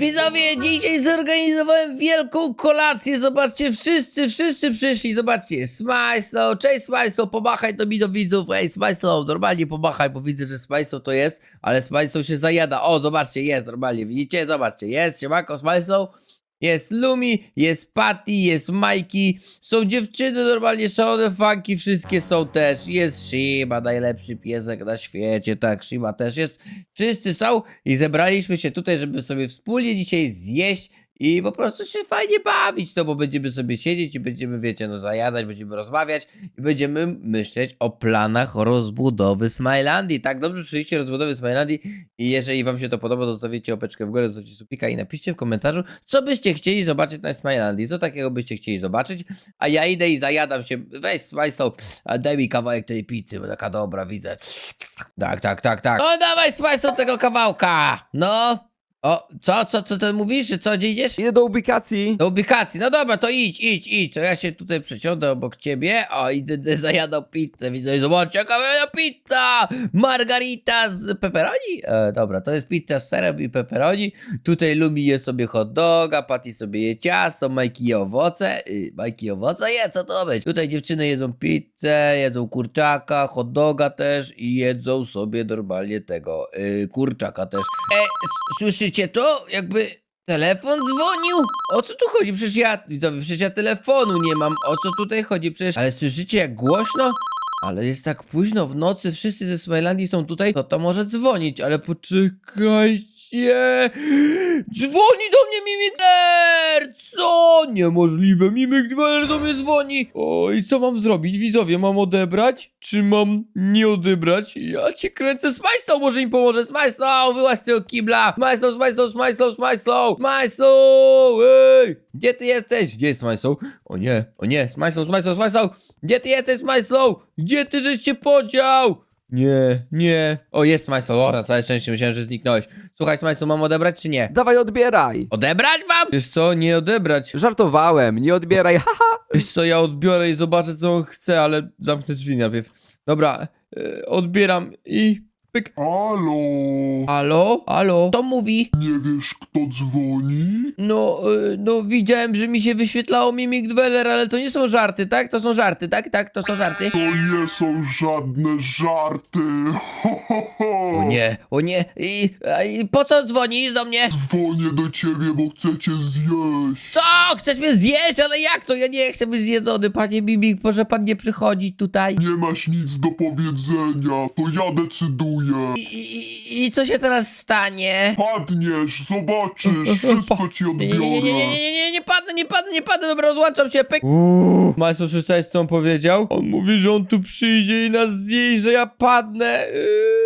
Widzowie, dzisiaj zorganizowałem wielką kolację. Zobaczcie, wszyscy, wszyscy przyszli. Zobaczcie, Smajslow, cześć Smajslow, pomachaj to mi do widzów. Ej, Smajslow, normalnie pomachaj, bo widzę, że Smajslow to jest, ale Smajslow się zajada. O, zobaczcie, jest normalnie, widzicie? Zobaczcie, jest, siemanko Smajslow. Jest Lumi, jest Patty, jest Majki, są dziewczyny normalnie, szalone fanki, wszystkie są też. Jest Shiba, najlepszy piesek na świecie, tak, Shiba też jest. Wszyscy są i zebraliśmy się tutaj, żeby sobie wspólnie dzisiaj zjeść i po prostu się fajnie bawić, no bo będziemy sobie siedzieć i będziemy, wiecie, no zajadać, będziemy rozmawiać i będziemy myśleć o planach rozbudowy Smilandii. Tak, dobrze słyszeliście rozbudowy Smilandii i jeżeli wam się to podoba, to zostawicie opeczkę w górę, zostawcie subika i napiszcie w komentarzu, co byście chcieli zobaczyć na Smilandii, co takiego byście chcieli zobaczyć, a ja idę i zajadam się, weź Smajslow, a daj mi kawałek tej pizzy, bo taka dobra, widzę. Tak, tak, tak, tak. No dawaj Smajslow tego kawałka, no. O, co, co, co ty mówisz, że co, gdzie idziesz? Idę do ubikacji. Do ubikacji, no dobra, to idź, idź, idź, to ja się tutaj przesiądę obok ciebie, o, i będę zajadał pizzę, widzę, zobaczcie, jaka moja pizza, margarita z pepperoni, e, dobra, to jest pizza z serem i pepperoni, tutaj Lumi je sobie hot doga, Patty sobie je ciasto, Majki je owoce, y, Majki owoce? Je, co to być, tutaj dziewczyny jedzą pizzę, jedzą kurczaka, hot doga też i jedzą sobie normalnie tego, y, kurczaka też, e, s- słyszycie to, jakby... Telefon dzwonił? O co tu chodzi? Przecież ja, widzowie, przecież ja telefonu nie mam. O co tutaj chodzi? Przecież, ale słyszycie jak głośno? Ale jest tak późno w nocy, wszyscy ze Smilandii są tutaj, to to może dzwonić, ale poczekajcie. Dzwoni do mnie Mimikler! Co? Niemożliwe, Mimikler do mnie dzwoni. O, i co mam zrobić? Widzowie, mam odebrać? Czy mam nie odebrać? Ja cię kręcę, Smajslow może mi pomoże, Smajslow, wyłaź z tego kibla. Smajslow, Smajslow, Smajslow, Smajslow, Smajslow, ej! Gdzie ty jesteś? Gdzie jest Smajslow? O nie, o nie, Smajslow, Smajslow, Smajslow! Gdzie ty jesteś, Smajslow? Gdzie ty żeś się podział? Nie, nie. O, jest Smajslow, o, na całe szczęście myślałem, że zniknąłeś. Słuchaj, Smajslow, mam odebrać czy nie? Dawaj, odbieraj. Odebrać mam? Wiesz co, nie odebrać. Żartowałem, nie odbieraj, haha. Wiesz co, ja odbiorę i zobaczę co on chce, ale zamknę drzwi najpierw. Dobra, e, odbieram i pyk. Halo, Halo? Halo? Kto mówi? nie wiesz kto dzwoni? No, e, no widziałem, że mi się wyświetlało Mimik Dweller, ale to nie są żarty, tak? To są żarty, tak? Tak, to są żarty. To nie są żadne żarty. Ho, ho, ho. O nie, o nie. I, a, i po co dzwonisz do mnie? Dzwonię do ciebie, bo chcę cię zjeść. Co? Chcesz mnie zjeść? Ale jak to? Ja nie chcę być zjedzony, panie Mimik. Może pan nie przychodzić tutaj? Nie masz nic do powiedzenia, to ja decyduję. I, i, I co się teraz stanie? Padniesz, zobaczysz, wszystko ci Nie, nie, nie, nie, nie, odbiorę. nie, nie, nie, nie padnę, nie padnę, nie padnę, dobra, rozłączam się, pyk. Uuu, Majso, słyszałeś co on powiedział? On mówi, że on tu przyjdzie i nas zje, że ja padnę. Yy...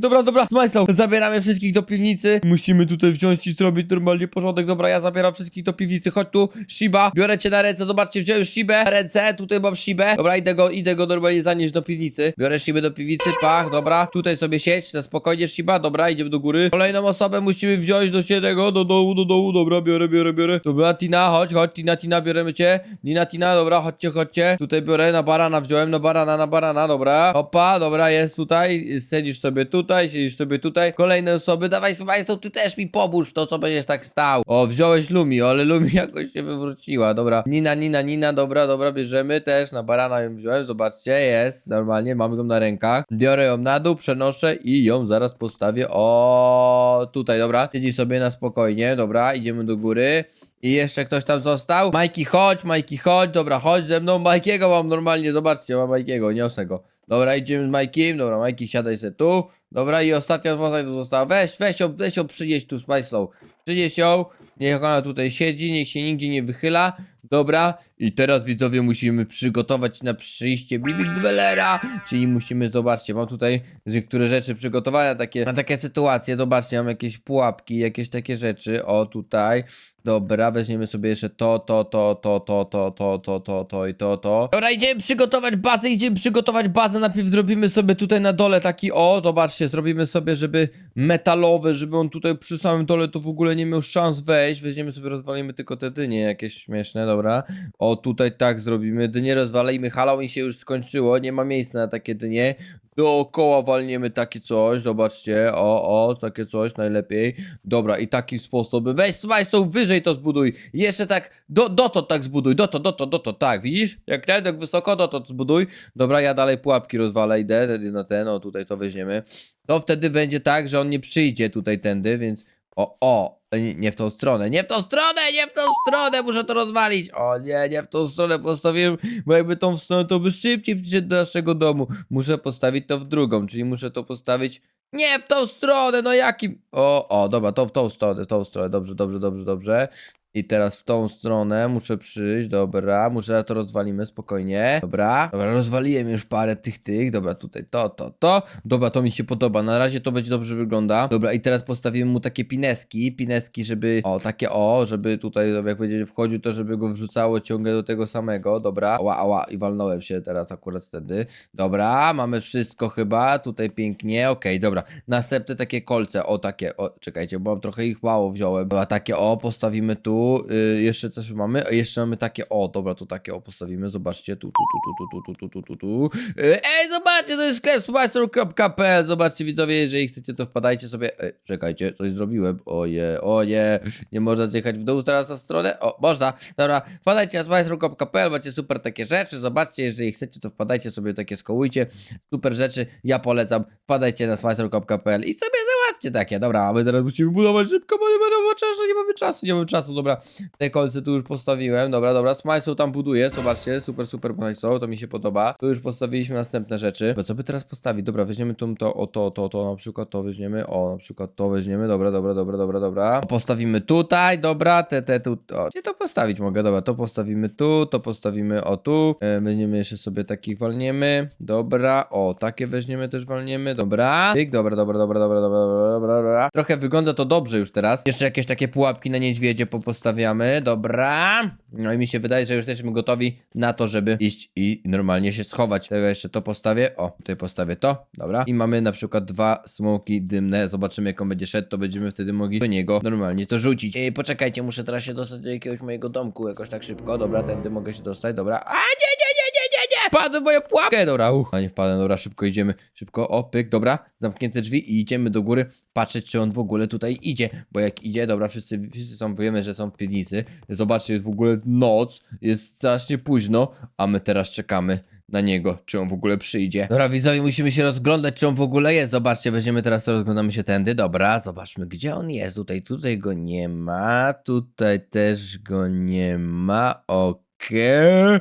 Dobra, dobra, Smajslaw, zabieramy wszystkich do piwnicy. Musimy tutaj wziąć i zrobić normalnie porządek. Dobra, ja zabieram wszystkich do piwnicy. Chodź tu, Shiba, biorę cię na ręce. Zobaczcie, wziąłem Shibę ręce. Tutaj mam Shibę. Dobra, idę go, idę go normalnie zanieść do piwnicy. Biorę Shibę do piwnicy, pach, dobra. Tutaj sobie siedź, na spokojnie, Shiba. Dobra, idziemy do góry. Kolejną osobę musimy wziąć do siebie, do dołu, do dołu. Dobra, biorę, biorę, biorę. Dobra, Tina, chodź, chodź, Tina, Tina, bierzemy cię. Nina, Tina, dobra, chodźcie, chodźcie. Tutaj biorę na barana, wziąłem na barana, na barana, dobra. Opa, dobra, jest tutaj. Sobie tutaj, siedzisz sobie tutaj. Kolejne osoby, dawaj, Smajslow, ty też mi pomóż, to co będziesz tak stał. O, wziąłeś Lumi, ale Lumi jakoś się wywróciła, dobra. Nina, Nina, Nina, dobra, dobra, bierzemy też. Na barana ją wziąłem, zobaczcie, jest, normalnie, mamy ją na rękach. Biorę ją na dół, przenoszę i ją zaraz postawię, o, tutaj, dobra. Siedzi sobie na spokojnie, dobra, idziemy do góry. I jeszcze ktoś tam został? Majki, chodź, Majki, chodź, dobra, chodź ze mną. Majkiego mam normalnie, zobaczcie, mam Majkiego, niosę go. Dobra, idziemy z Majkiem, dobra, Majki, siadaj se tu. Dobra, i ostatnia postać tu została. Weź, weź ją, weź ją, przynieś tu, Smajslow. Przynieś ją, niech ona tutaj siedzi, niech się nigdzie nie wychyla. Dobra, i teraz widzowie musimy przygotować na przyjście Bibik Dwellera, czyli musimy, zobaczcie, mam tutaj niektóre rzeczy przygotowane takie, na takie sytuacje, zobaczcie, mam jakieś pułapki, jakieś takie rzeczy, o tutaj, dobra, weźmiemy sobie jeszcze to, to, to, to, to, to, to, to, to, to i to, to. Dobra, idziemy przygotować bazę, idziemy przygotować bazę, najpierw zrobimy sobie tutaj na dole taki, o, zobaczcie, zrobimy sobie, żeby metalowy, żeby on tutaj przy samym dole to w ogóle nie miał szans wejść, weźmiemy sobie, rozwalimy tylko te dynie jakieś śmieszne, dobra. O, tutaj tak zrobimy, dynie rozwalejmy, Halloween się już skończyło, nie ma miejsca na takie dynie. Dookoła walniemy takie coś, zobaczcie, o, o, takie coś najlepiej. Dobra, i takim sposobem, weź Smajsą, wyżej to zbuduj. Jeszcze tak, do, dotąd tak zbuduj, dotąd, dotąd, dotąd, tak, widzisz? Jak tak wysoko, dotąd zbuduj. Dobra, ja dalej pułapki rozwalę, idę na ten, o, tutaj to weźmiemy. To wtedy będzie tak, że on nie przyjdzie tutaj tędy, więc o, o, nie, w tą stronę, nie w tą stronę, nie w tą stronę, muszę to rozwalić. O nie, nie w tą stronę postawiłem, bo jakby tą stronę to by szybciej przyszedł do naszego domu. Muszę postawić to w drugą, czyli muszę to postawić nie w tą stronę, no jakim... O, o, dobra, to w tą stronę, w tą stronę, dobrze, dobrze, dobrze, dobrze. I teraz w tą stronę muszę przyjść, dobra, muszę to rozwalimy spokojnie, dobra, dobra, rozwaliłem już parę tych, tych, dobra, tutaj to, to, to, dobra, to mi się podoba, na razie to będzie dobrze wygląda, dobra, i teraz postawimy mu takie pineski, pineski, żeby, o, takie o, żeby tutaj, jak będzie wchodził, to żeby go wrzucało ciągle do tego samego, dobra, ała, ała, i walnąłem się teraz akurat wtedy, dobra, mamy wszystko chyba, tutaj pięknie, okej, dobra, następne takie kolce, o, takie, o, czekajcie, bo trochę ich mało wziąłem, dobra, takie o, postawimy tu, y, jeszcze coś mamy, a jeszcze mamy takie, o, dobra, to takie o, postawimy, zobaczcie, tu, tu, tu, tu, tu, tu, tu, tu, tu, tu, Y, ej, zobaczcie, to jest sklep smajster.pl, zobaczcie widzowie, jeżeli chcecie, to wpadajcie sobie, ej, czekajcie, coś zrobiłem, oje, oje, nie można zjechać w dół teraz na stronę, o, można, dobra, wpadajcie na smajster.pl, macie super takie rzeczy, zobaczcie, jeżeli chcecie, to wpadajcie sobie takie, skołujcie, super rzeczy, ja polecam, wpadajcie na smajster.pl i sobie załatwcie takie, dobra, my teraz musimy budować szybko, bo nie mamy czasu, nie mamy czasu, nie mamy czasu, dobra, te kolce tu już postawiłem, dobra, dobra, Smajsą tam buduje, zobaczcie, super, super Smajsą, to mi się podoba. Tu już postawiliśmy następne rzeczy. Bo co by teraz postawić? Dobra, weźmiemy tu to, o to, to, to, na przykład to weźmiemy, o, na przykład to weźmiemy, dobra, dobra, dobra, dobra, dobra. Postawimy tutaj, dobra, te, te, tu, o, gdzie to postawić mogę? Dobra, to postawimy tu, to postawimy o tu, e, jeszcze sobie takich walniemy, dobra, o, takie weźmiemy też walniemy, dobra, tyk, dobra, dobra, dobra, dobra, dobra, dobra, dobra, dobra. Trochę wygląda to dobrze już teraz. Jeszcze jakieś takie pułapki na niedźwiedzie popostawiamy, dobra. No i mi się wydaje, że już jesteśmy gotowi na to, żeby iść i normalnie się schować. Tego jeszcze to postawię, o, tutaj postawię to, dobra. I mamy na przykład dwa smoki dymne, zobaczymy jak on będzie szedł, to będziemy wtedy mogli do niego normalnie to rzucić. Ej, poczekajcie, muszę teraz się dostać do jakiegoś mojego domku jakoś tak szybko, dobra, tędy mogę się dostać, dobra. A nie, nie, nie, nie, nie, nie! Wpadłem w moją pułapkę! Dobra, uch, a nie wpadłem, dobra, szybko idziemy, szybko, o, pyk, dobra, zamknięte drzwi i idziemy do góry, patrzeć, czy on w ogóle tutaj idzie, bo jak idzie, dobra, wszyscy, wszyscy są, wiemy, że są w piwnicy, zobaczcie, jest w ogóle noc, jest strasznie późno, a my teraz czekamy na niego, czy on w ogóle przyjdzie. Dobra, widzowie, musimy się rozglądać, czy on w ogóle jest. Zobaczcie, weźmiemy teraz, to rozglądamy się tędy. Dobra, zobaczmy, gdzie on jest. Tutaj, tutaj go nie ma. Tutaj też go nie ma. Okej. Eee,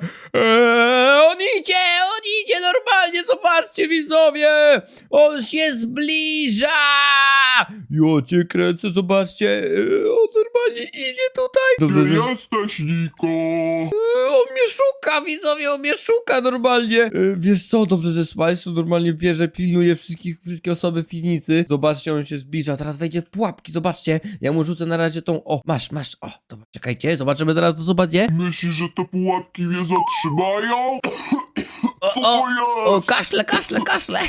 on idzie, on idzie normalnie, zobaczcie, widzowie. On się zbliża. Jo, cię kręcę, zobaczcie. Eee, on normalnie idzie tutaj. Dobrze, Gdzie że... jesteś, Niko? Eee, On mnie szuka, widzowie, on mnie szuka normalnie. E, wiesz co, dobrze, że Smajsu normalnie bierze, pilnuje wszystkich, wszystkie osoby w piwnicy. Zobaczcie, on się zbliża, teraz wejdzie w pułapki, zobaczcie. Ja mu rzucę na razie tą, o, masz, masz, o, dobra, czekajcie, zobaczymy teraz, to zobaczcie. Myślisz, że te pułapki mnie zatrzymają? O, Co o, o, kaszle, kaszle, kaszle.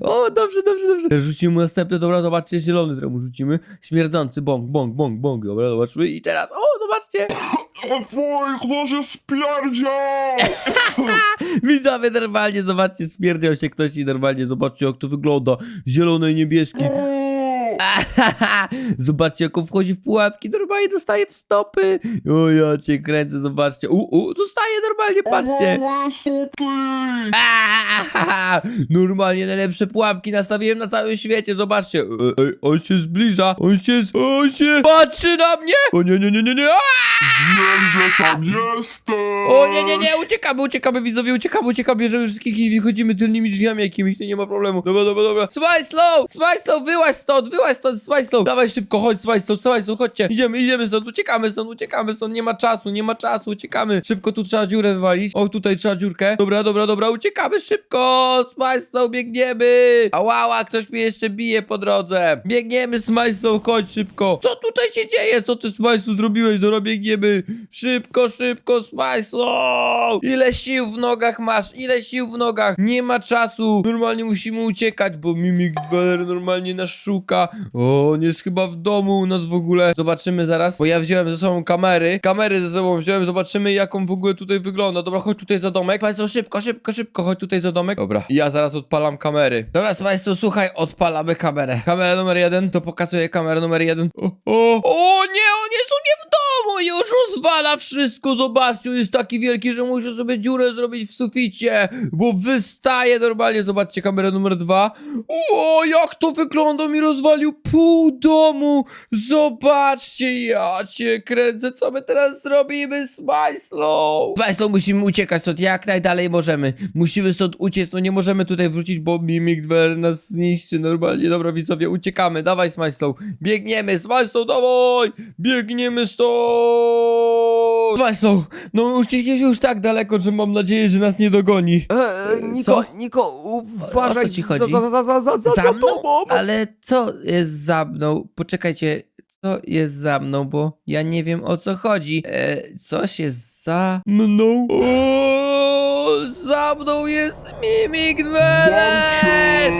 O, dobrze, dobrze, dobrze. Rzucimy mu następne, dobra, zobaczcie, zielony, który mu rzucimy. Śmierdzący, bąk, bąk, bąk, bąk, dobra, zobaczmy. I teraz, o, zobaczcie. O fuj, kto się spierdział? Widzowie, normalnie, zobaczcie, spierdział się ktoś i normalnie, zobaczcie, jak to wygląda. Zielony i niebieski. Zobaczcie, jak on wchodzi w pułapki, normalnie dostaje w stopy. O, ja cię kręcę, zobaczcie. U, u, dostaje normalnie, patrzcie. Małe supy! Aaaa! Normalnie najlepsze pułapki nastawiłem na całym świecie, zobaczcie. Ej, ej, on się zbliża, on się, on się patrzy na mnie. O nie, nie, nie, nie, nie. Wiem, że tam jesteś! O nie, nie, nie, uciekamy, uciekamy, widzowie, uciekamy, uciekamy, bierzemy wszystkich i wychodzimy tylnymi drzwiami jakimiś, to nie ma problemu. Dobra, dobra, dobra. Smile slow, smile slow, wyłaź stąd, wyłaź stąd, smile slow. Dawaj szybko, chodź, smile slow, slow, chodźcie. Idziemy, idziemy stąd, uciekamy stąd, uciekamy stąd, nie ma czasu, nie ma czasu, uciekamy. Szybko tu trzeba dziurę wywalić. O, tutaj trzeba dziurkę. Dobra, dobra, dobra, uciekamy szybko. Smile slow, biegniemy. Ałała, ktoś mnie jeszcze bije po drodze. Biegniemy, smile slow, chodź szybko. Co tutaj się dzieje? Co ty, smile slow, zrobiłeś? Dobra, biegniemy. Biegniemy. Szybko, szybko, Smajslow! Ile sił w nogach masz? Ile sił w nogach? Nie ma czasu. Normalnie musimy uciekać, bo Mimik Dweller normalnie nas szuka. O, on jest chyba w domu u nas w ogóle. Zobaczymy zaraz, bo ja wziąłem ze sobą kamery. Kamery ze sobą wziąłem, zobaczymy jak on w ogóle tutaj wygląda. Dobra, chodź tutaj za domek. Państwo, szybko, szybko, szybko, chodź tutaj za domek. Dobra, ja zaraz odpalam kamery. Dobra, Państwo, słuchaj, odpalamy kamerę. Kamera numer jeden, to pokazuje kamerę numer jeden. O, o, o nie, on jest u mnie w domu, już rozwala wszystko, zobaczcie, on jest taki wielki, że muszę sobie dziurę zrobić w suficie, bo wystaje normalnie, zobaczcie kamerę numer dwa. O, jak to wygląda, mi rozwalił pół domu, zobaczcie, ja cię kręcę, co my teraz zrobimy z Majslą? Majslą, musimy uciekać stąd. Jak najdalej możemy, musimy stąd uciec, no nie możemy tutaj wrócić, bo Mimik Dwer nas zniszczy normalnie, dobra widzowie, uciekamy, dawaj z Majslą, biegniemy z Majslą, dawaj, biegniemy stąd! Majslą, no uciekliśmy już tak daleko, że mam nadzieję, że nas nie dogoni. E, Niko, Co? Niko, uważaj O co ci chodzi? za, za, za, za, za, Za za mną? tobą. Ale co jest za mną? Poczekajcie, co jest za mną, bo ja nie wiem o co chodzi. E, coś jest za mną? O, za mną jest Mimik Dweller!